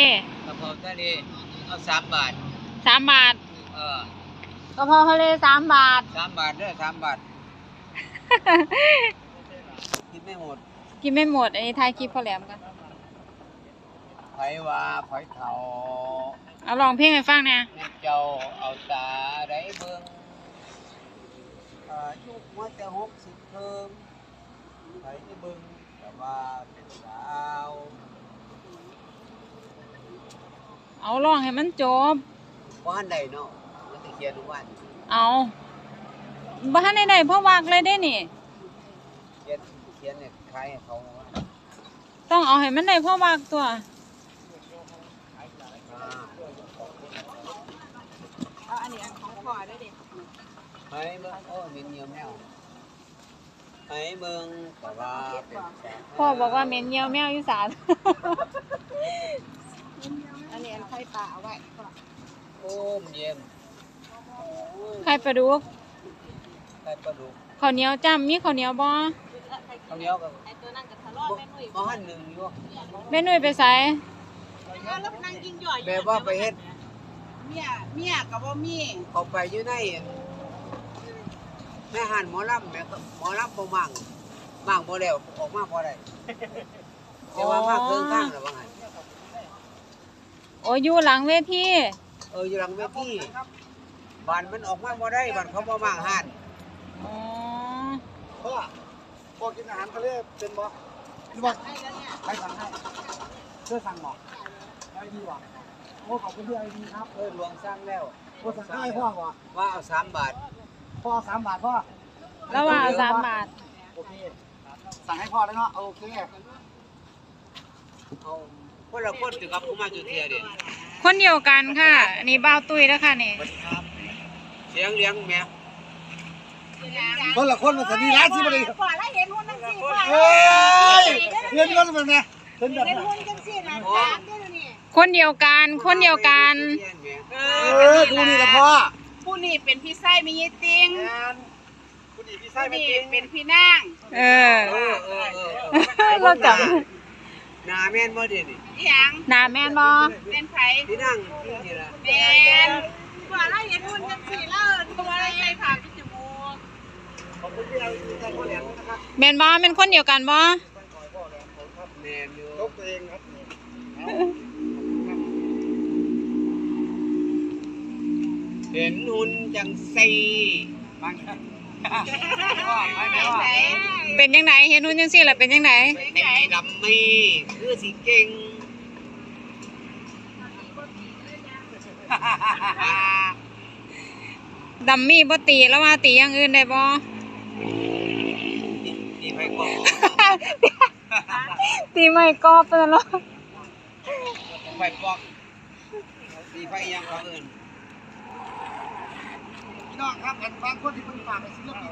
เอ๊ะกะเพราทะเลเอาสามบาทสามบาทเออกะเพราทะเลสามบาท สามบาทเด้อสามบาทกินไม่หมดกินไม่หมด อันนี้ทายคลิปพ่อแหลมกันไผว่าไผเฒ่าเอาลองเพลงให้ฟังเนี่ยแม่เจ้าเอาตาได้เบิ่งอายุมาแต่หกสิบเทิมไผได้เบิ่งแต่ว่าเป็นสาว เอาลองให้มันจบบ่ทันได้เนาะมันสิเขียนทุกวันเอาบ้านใดๆพ่อวากเลยได้นี่เขียนเขียนเนี่ยขายให้เขาว่าต้องเอาให้มันได้พ่อวากตัวอ่าเอาอันนี้อันของพ่อได้ดิไผเบิ่งโอ้มีเงียวแมวไผเบิ่งแต่ว่าเป็นสาวพ่อบอกว่าเหม็นเยี่ยวแมวอยู่สาร อันนี้อันไข่ปลาเอาไว้พ่อโอ้มเยี่ยมไข่ปลาดุกไข่ปลาดุกข้าวเหนียวจ้ำมีข้าวเหนียวบ่ข้าวเหนียวกับไอ้ตัวนั้นกับทะเลาะแม่นุ่ยบ่หันหนึ่งอยู่แม่นุ่ยไปใส่แล้วนั่งกินหย่อยแบบว่าไปเฮ็ดเมียเมียกับว่ามีเขาไปอยู่ในแม่หันหมอลำแม่ก็หมอลำบ่มั่งมั่งบ่แล้วออกมาบ่ได้แต่ว่ามาเครื่องข้างแล้วว่าไง โอ้อยู่หลังเวทีเอออยู่หลังเวทีบ้านมันออกมาบ่ได้บ้านเขาบ่มั่งหันอ๋อพ่อพ่อกินอาหารทะเลเป็นบ่พี่บ่ให้แล้วเนี่ยใครสั่งให้เชื่อสั่งบ่ไอดีว่ะโอ้ขอบคุณที่ไอดีครับเออหลวงสร้างแล้วโอ้สั่งให้พ่อว่ะว่าเอาสามบาทพ่อสามบาทพ่อแล้วว่าเอาสามบาทโอเคสั่งให้พ่อแล้วเนาะโอเคเอา คนละคนสิครับผู้มาจุเทียเด้คนเดียวกันค่ะ อันนี้บ้าวตุ้ยแล้วค่ะนี่เสียงเลี้ยงแม่คนละคนมาสันนิร้านที่บ่ได้พ่อแล้วเห็นหุ่นจังซี่พ่อเฮ้ยเรียนกันมันไงเห็นแบบเห็นนี้หุ่นจังซี่นะตามเด้อนี่คนเดียวกัน คนเดียวกันเลี้ยงแม่เอเออดูนี่ละพ่อผู้นี่เป็นพี่ไส้มียี่ติงงานคุณอีพี่ไส้ผู้ไม่นี่จริงเป็นพี่นาง เออ เออ เออเออเออเราจห น้าแม่นบ่เด้นี่อีหยังำหนาแม่นบ่เป็นไผที่นั่งที่นี่ล่ะเป็นพ่อแล้วเห็นหุ่นจังซี่แล้วตัวอะไรใส่ผ้าปิดจมูกขอบคุณที่ไอดีใจพ่อแหลมนะครับแม่นบ่เป็นคนเดียวกันบ่แม่นอยู่ยกตัวเองครับเห็นหุ่นจังซี่บางครับไหน เป็นยังไงเห็นหุ่นจังซี่ล่ะเป็นยังไงตีดำมีคือสิเก่งดัมมี่บ่ตีแล้วว่าตีอย่างอื่นได้บ่ตีไฟกอกตีไม่กอบไปแล้วไฟกอกตีไฟอีหยังเขาเอิ้น พี่น้องครับอันบางคนที่เพิ่งฝากไปศิลปิน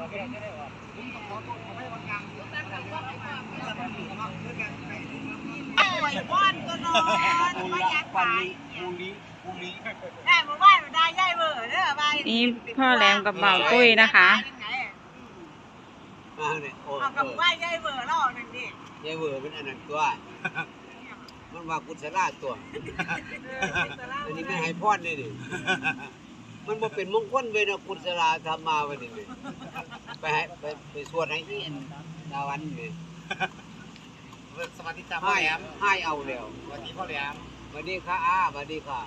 ผมต้องขอโทษขอให้บางอย่างเดี๋ยวแต่แต่ว่าไม่มาไม่มาไม่มาเพื่อกันไปป่วยบ้านก็นอนไม่อยากตายพรุ่งนี้พรุ่งนี้ได้หมู่บ้านได้ย่ายเบอร์เด้อบ้านนี่พ่อแหลมกับเบาวตุ้ยนะคะเอากับหมู่บ้านย่ายเบอร์แล้วนั่นดิยายเวอร์เป็นอันนั้นตัวมันว่ากุศลาตัวอันนี้ไม่ให้พรเลยดิ มันบ่เป็นมงคลเว้ยเนาะกุศลาธรรมาวันนี้นี่ไปให้ไปไปสวดให้อีอันดาวันนี่สวัสดีจ้าพ่อให้แหลมให้เอาแล้วสวัสดีพ่อแหลมสวัสดีค่ะอาสวัสดีค่ะ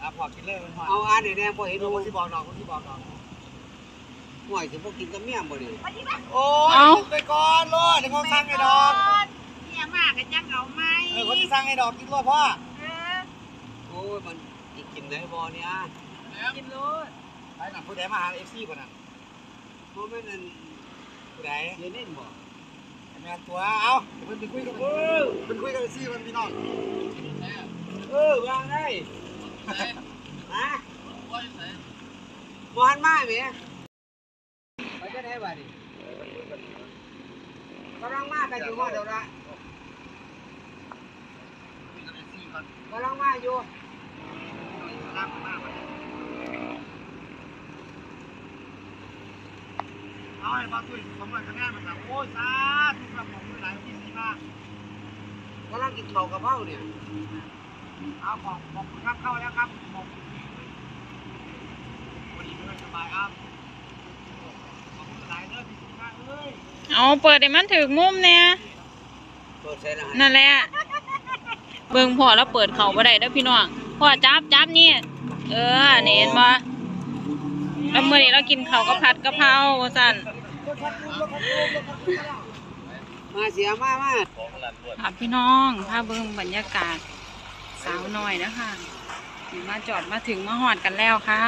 อะพอกินเลยพ่อเอาอ่านให้แน่บ่เห็นดูบ่คนที่บอกน้องคนที่บอกน้องห่วยสิบ่กินกับเมียบ่นี่โอ้ยเอ้าไปก่อนรอดเดี๋ยวเขาสั่งให้ดอกเนี่ยมากกันจังเอาไหมเออคนที่สั่งให้ดอกกินรอดพ่อเออโอ้ยมันสิ กินได้บ่เนี่ยกินรู้ไปหนังผู้ใดมาหาเอฟซีป่ะน่ะบ่แม่นอันผู้ใดเดี๋ยวนี้บ่แม่นตัวเอาเดี๋ยวเพิ่นไปคุยกันเออเพิ่นคุยกันเอฟซีมันพี่น้องเออวางได้ฮะบ่หันมาแหมไปจะได้บัดนี้กำลังมากันอยู่ฮอดเดี๋ยวละกำลังมาอยู่ เอาให้บางตุ้ยสมบัติคะแนนมันแบบโอ้ยสาธุครับผมหลายที่สีมากำลังกินข้าวกะเพราเนี่ยเอาของของคุณครับเข้าแล้วครับของวันนี้ไม่สบายครับขอบคุณหลายเด้อพี่สุภาพเอ้ยเอาเปิดให้มันถึงมุมเนี่ยเปิดใส่รหัสนั่นแหละ เบิ่งพ่อแล้วเปิดเขาบ่ได้เด้อพี่น้อง พ่อจับจับนี่ เออนี่เห็นบ่แล้วมื้อนี้เรากินข้าวกับผัดกะเพราว่าซั่นมาเสียมามาพาพี่น้องพาเบิ่งบรรยากาศสาวน้อยนะคะนี่มาจอดมาถึงมาหอดกันแล้วค่ะ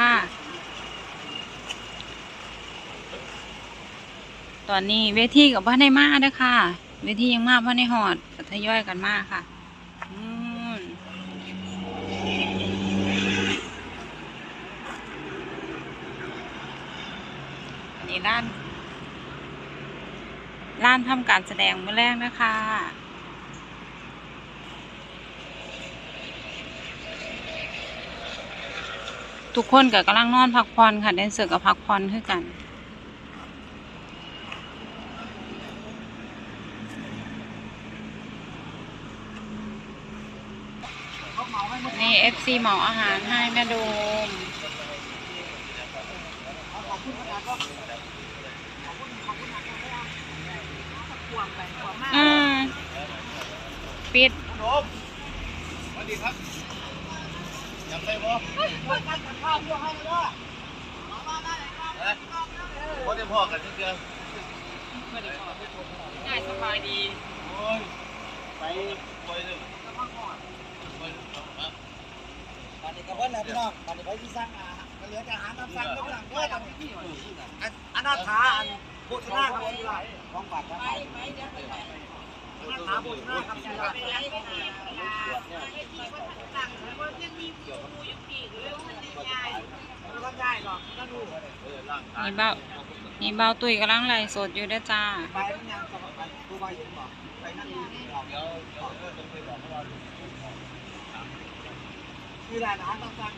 ตอนนี้เวทีกับบ้านในมาเด้อค่ะ เวทียังมาบ้านในหอดก็ทยอยกันมาค่ะอืมอั นี้ร้านร้านทำการแสดงเมื่อแรกนะคะทุกคนก็กำลังนอนพักผ่อนค่ะแดนเซอร์ก็พักผ่อนคือกัน นี่ FC เหมาอาหารให้แม่โดม อืมปิดโดมสวัสดีครับอยากไปบ่พอได้พ่อกันเดือนง่ายสบายดีโอ้ยไปไปเลยตอนนี้ก็เพิ่นแล้วพี่น้องตอนนี้ไปที่สร้างอาหารก็เหลือแต่อาหารตามสั่งก็พี่น้องเด้อตอนนี้อันอันนาถาอัน โภชนาครับพี่น้องของฝากครับอันนาถาโภชนาครับพี่น้องสั่งแล้วว่ายังมีครูอยู่ปีกเลยว่ามันจะใหญ่ไม่ต้องได้หรอกนั่นดูนี่เบ้านี่เบ้าตุยกำลังไล่สดอยู่เด้อจ้าไปมันยังกับไปครูบาอยู่บอกไปนั่งดูเดี๋ยวคือร้านอาหารตามสั่ง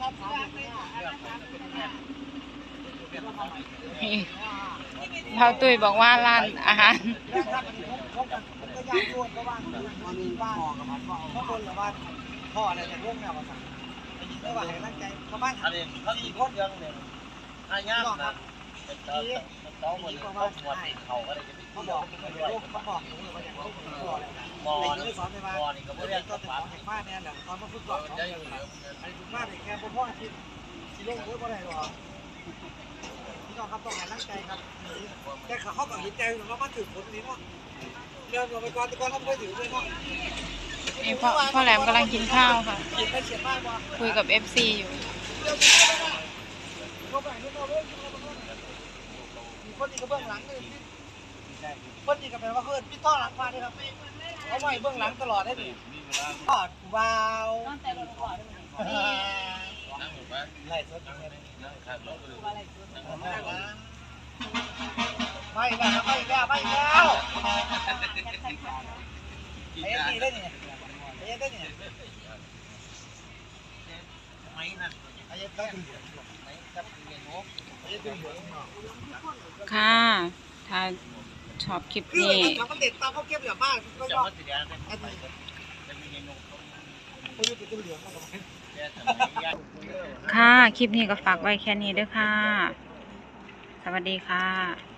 น้าถาโภชนานี่เบ้าตุยบอกว่าร้านอาหารแล้วครับอันนี้ผมผมก็ผมก็อยากรู้ เพราะว่ามันมีบ้านกับมันเพรานละบ้านพ่ออะไรจะร่วมแนวมาสั่งได้ว่าให้ร่างใจชาวบ้านอันนี้เขาสี่คนยังเนี่ยอาญานะเป็นเจ้าเจ้าหมดเลยเขาหมดเขาก็เลยจะเขาบอกเขาบอกเขาบอกว่าอย่างนี้เขาบอกมอเด็กนี่สอนไปว่ามอนี่ก็ไม่เรียยนกก็ก็เป็นฝัขนองบ้านเนี่ยแหละตอนมาฝึกสอนเขาอย่างนี้อันนี้ถูกมากเลยแค่พ่อที่สิลงเยอะก็ได้หรอ พี่น้องครับต้องให้ร่างใจครับแต่เขาเขาก็เห็นใจเรามาถึงคนนี้เนาะเรื่องเราไปก่อนแต่ก่อนเราไม่ถือเลยเนาะนี่พ่อพ่อแหลมกำลังกินข้าวค่ะ เขียนไปเขียนมากว่าคุยกับ FC อยู่ เขาไปให้เราเลยมีคนที่ก็เบื้องหลังเลยคนที่ก็แปลว่าเพื่อนพี่ต้อหลังมาเนี่ยครับเขาไม่เบื้องหลังตลอดได้ดิทอดวาวตั้งแต่เราก่อนนั่งอยู่บ้านไล่สด ไม่แล้วไม่แล้วไม่แล้วไอ้นี่ได้เนี่ยไอ้ได้เนี่ยไม่นั่นไอ้ได้เหลืองไอ้ได้ถึงเหลืองไอ้ถึงเหลืองค่ะถ้าชอบคลิปนี้ทำมันเด็ดตาเขาเก็บอย่างมากก็ยอมค่ะ คลิปนี้ก็ฝากไว้แค่นี้เด้วยค่ะ สวัสดีค่ะ